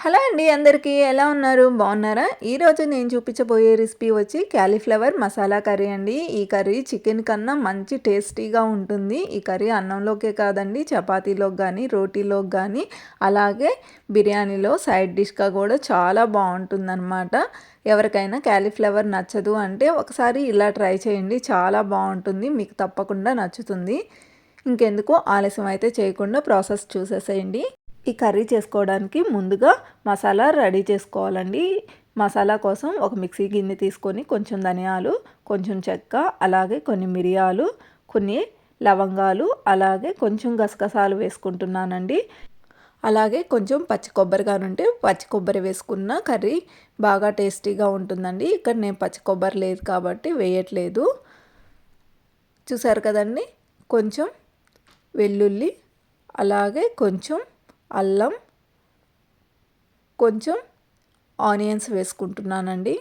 Hello అండి అందరికీ ఎలా ఉన్నారు? బాగున్నారా? ఈరోజు నేను చూపించబోయే రెసిపీ వచ్చి క్యాలీఫ్లవర్ మసాలా కర్రీ అండి. ఈ కర్రీ చికెన్ కన్నా మంచి టేస్టీగా ఉంటుంది. ఈ కర్రీ అన్నంలోకే కాదండి చపాతీలోకి కానీ రోటీలోకి కానీ అలాగే బిర్యానీలో సైడ్ డిష్గా కూడా చాలా బాగుంటుందన్నమాట. ఎవరికైనా క్యాలీఫ్లవర్ నచ్చదు అంటే ఒకసారి ఇలా ట్రై చేయండి చాలా బాగుంటుంది మీకు తప్పకుండా నచ్చుతుంది. ఇంకెందుకు ఆలస్యం అయితే చేయకుండా ప్రాసెస్ చూసేసేయండి. ఈ కర్రీ చేసుకోవడానికి ముందుగా మసాలా రెడీ చేసుకోవాలండి. మసాలా కోసం ఒక మిక్సీ గిన్నె తీసుకొని కొంచెం ధనియాలు కొంచెం చెక్క అలాగే కొన్ని మిరియాలు కొన్ని లవంగాలు అలాగే కొంచెం గసగసాలు వేసుకుంటున్నానండి. అలాగే కొంచెం పచ్చి కొబ్బరి ఉంటే పచ్చి కొబ్బరి వేసుకున్న కర్రీ బాగా టేస్టీగా ఉంటుందండి. ఇక్కడ నేను పచ్చి కొబ్బరి లేదు కాబట్టి వేయట్లేదు. చూసారు కదండి? కొంచెం వెల్లుల్లి అలాగే కొంచెం అల్లం కొంచెం ఆనియన్స్ వేసుకుంటున్నానండి.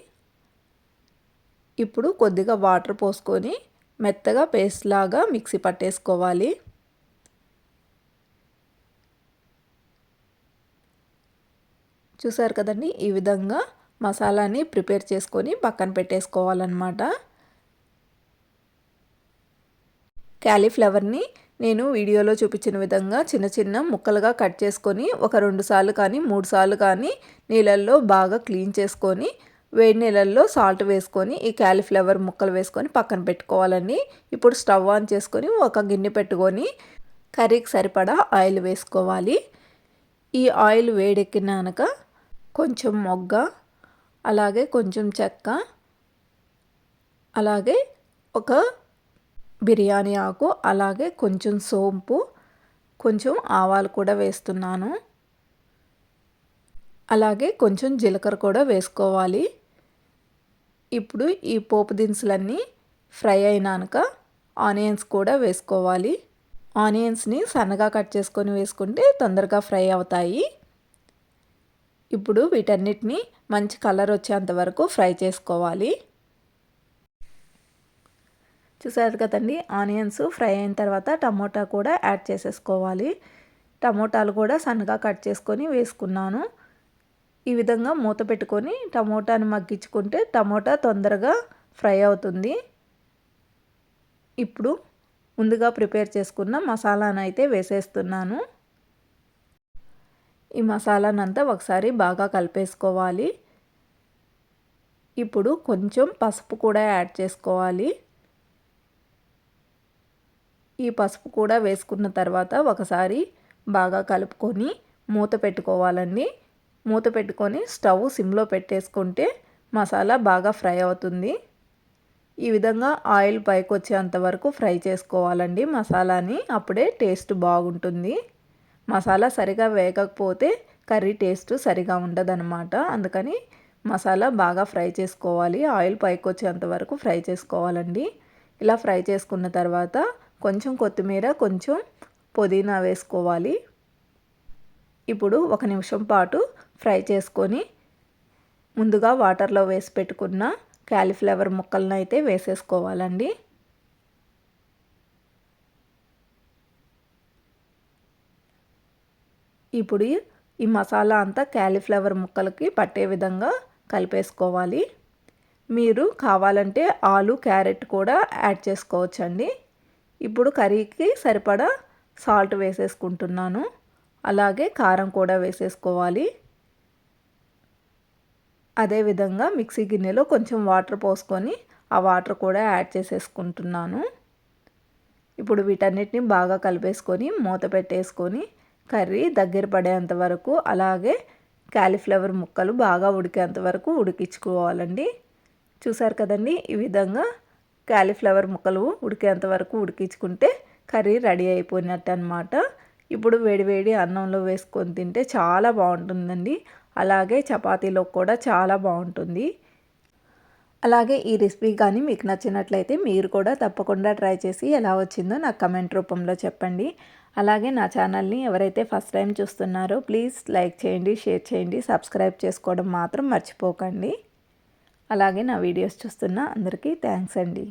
ఇప్పుడు కొద్దిగా వాటర్ పోసుకొని మెత్తగా పేస్ట్ లాగా మిక్సీ పట్టేసుకోవాలి. చూసారు కదండి ఈ విధంగా మసాలాని ప్రిపేర్ చేసుకొని పక్కన పెట్టేసుకోవాలన్నమాట. క్యాలీఫ్లవర్ని నేను వీడియోలో చూపించిన విధంగా చిన్న చిన్న ముక్కలుగా కట్ చేసుకొని ఒక రెండు సార్లు కానీ మూడు సార్లు కానీ నీళ్ళల్లో బాగా క్లీన్ చేసుకొని వేడి నీళ్ళల్లో సాల్ట్ వేసుకొని ఈ క్యాలీఫ్లవర్ ముక్కలు వేసుకొని పక్కన పెట్టుకోవాలండి. ఇప్పుడు స్టవ్ ఆన్ చేసుకొని ఒక గిన్నె పెట్టుకొని కర్రీకి సరిపడా ఆయిల్ వేసుకోవాలి. ఈ ఆయిల్ వేడెక్కినాక కొంచెం మొగ్గ అలాగే కొంచెం చెక్క అలాగే ఒక బిర్యానీ ఆకు అలాగే కొంచెం సోంపు కొంచెం ఆవాలు కూడా వేస్తున్నాను. అలాగే కొంచెం జీలకర్ర కూడా వేసుకోవాలి. ఇప్పుడు ఈ పోపు దినుసులన్నీ ఫ్రై అయినాక ఆనియన్స్ కూడా వేసుకోవాలి. ఆనియన్స్ని సన్నగా కట్ చేసుకొని వేసుకుంటే తొందరగా ఫ్రై అవుతాయి. ఇప్పుడు వీటన్నిటిని మంచి కలర్ వచ్చేంత వరకు ఫ్రై చేసుకోవాలి. చూసారు కదండి? ఆనియన్స్ ఫ్రై అయిన తర్వాత టమోటా కూడా యాడ్ చేసేసుకోవాలి. టమోటాలు కూడా సన్నగా కట్ చేసుకొని వేసుకున్నాను. ఈ విధంగా మూత పెట్టుకొని టమోటాని మగ్గించుకుంటే టమోటా తొందరగా ఫ్రై అవుతుంది. ఇప్పుడు ముందుగా ప్రిపేర్ చేసుకున్న మసాలాను అయితే వేసేస్తున్నాను. ఈ మసాలానంతా ఒకసారి బాగా కలిపేసుకోవాలి. ఇప్పుడు కొంచెం పసుపు కూడా యాడ్ చేసుకోవాలి. ఈ పసుపు కూడా వేసుకున్న తర్వాత ఒకసారి బాగా కలుపుకొని మూత పెట్టుకోవాలండి. మూత పెట్టుకొని స్టవ్ సిమ్లో పెట్టేసుకుంటే మసాలా బాగా ఫ్రై అవుతుంది. ఈ విధంగా ఆయిల్ పైకి వచ్చేంత వరకు ఫ్రై చేసుకోవాలండి మసాలాని. అప్పుడే టేస్ట్ బాగుంటుంది. మసాలా సరిగా వేగకపోతే కర్రీ టేస్ట్ సరిగా ఉండదన్నమాట. అందుకని మసాలా బాగా ఫ్రై చేసుకోవాలి. ఆయిల్ పైకి వచ్చేంత వరకు ఫ్రై చేసుకోవాలండి. ఇలా ఫ్రై చేసుకున్న తర్వాత కొంచెం కొత్తిమీర కొంచెం పుదీనా వేసుకోవాలి. ఇప్పుడు ఒక నిమిషం పాటు ఫ్రై చేసుకొని ముందుగా వాటర్లో వేసి పెట్టుకున్న క్యాలీఫ్లవర్ ముక్కలను అయితే వేసేసుకోవాలండి. ఇప్పుడు ఈ మసాలా అంతా క్యాలీఫ్లవర్ ముక్కలకి పట్టే విధంగా కలిపేసుకోవాలి. మీరు కావాలంటే ఆలు క్యారెట్ కూడా యాడ్ చేసుకోవచ్చండి. ఇప్పుడు కర్రీకి సరిపడా సాల్ట్ వేసేసుకుంటున్నాను. అలాగే కారం కూడా వేసేసుకోవాలి. అదేవిధంగా మిక్సీ గిన్నెలో కొంచెం వాటర్ పోసుకొని ఆ వాటర్ కూడా యాడ్ చేసేసుకుంటున్నాను. ఇప్పుడు వీటన్నిటిని బాగా కలిపేసుకొని మూత పెట్టేసుకొని కర్రీ దగ్గర పడేంత వరకు అలాగే క్యాలీఫ్లవర్ ముక్కలు బాగా ఉడికేంత వరకు ఉడికించుకోవాలండి. చూసారు కదండి ఈ విధంగా కాలీఫ్లవర్ ముక్కలు ఉడికేంత వరకు ఉడికించుకుంటే కర్రీ రెడీ అయిపోయినట్టు అనమాట ఇప్పుడు వేడివేడి అన్నంలో వేసుకొని తింటే చాలా బాగుంటుందండి. అలాగే చపాతీలో కూడా చాలా బాగుంటుంది. అలాగే ఈ రెసిపీ కానీ మీకు నచ్చినట్లయితే మీరు కూడా తప్పకుండా ట్రై చేసి ఎలా వచ్చిందో నాకు కమెంట్ రూపంలో చెప్పండి. అలాగే నా ఛానల్ని ఎవరైతే ఫస్ట్ టైం చూస్తున్నారో ప్లీజ్ లైక్ చేయండి షేర్ చేయండి సబ్స్క్రైబ్ చేసుకోవడం మాత్రం మర్చిపోకండి. అలాగే నా వీడియోస్ చూస్తున్న అందరికీ థ్యాంక్స్ అండి.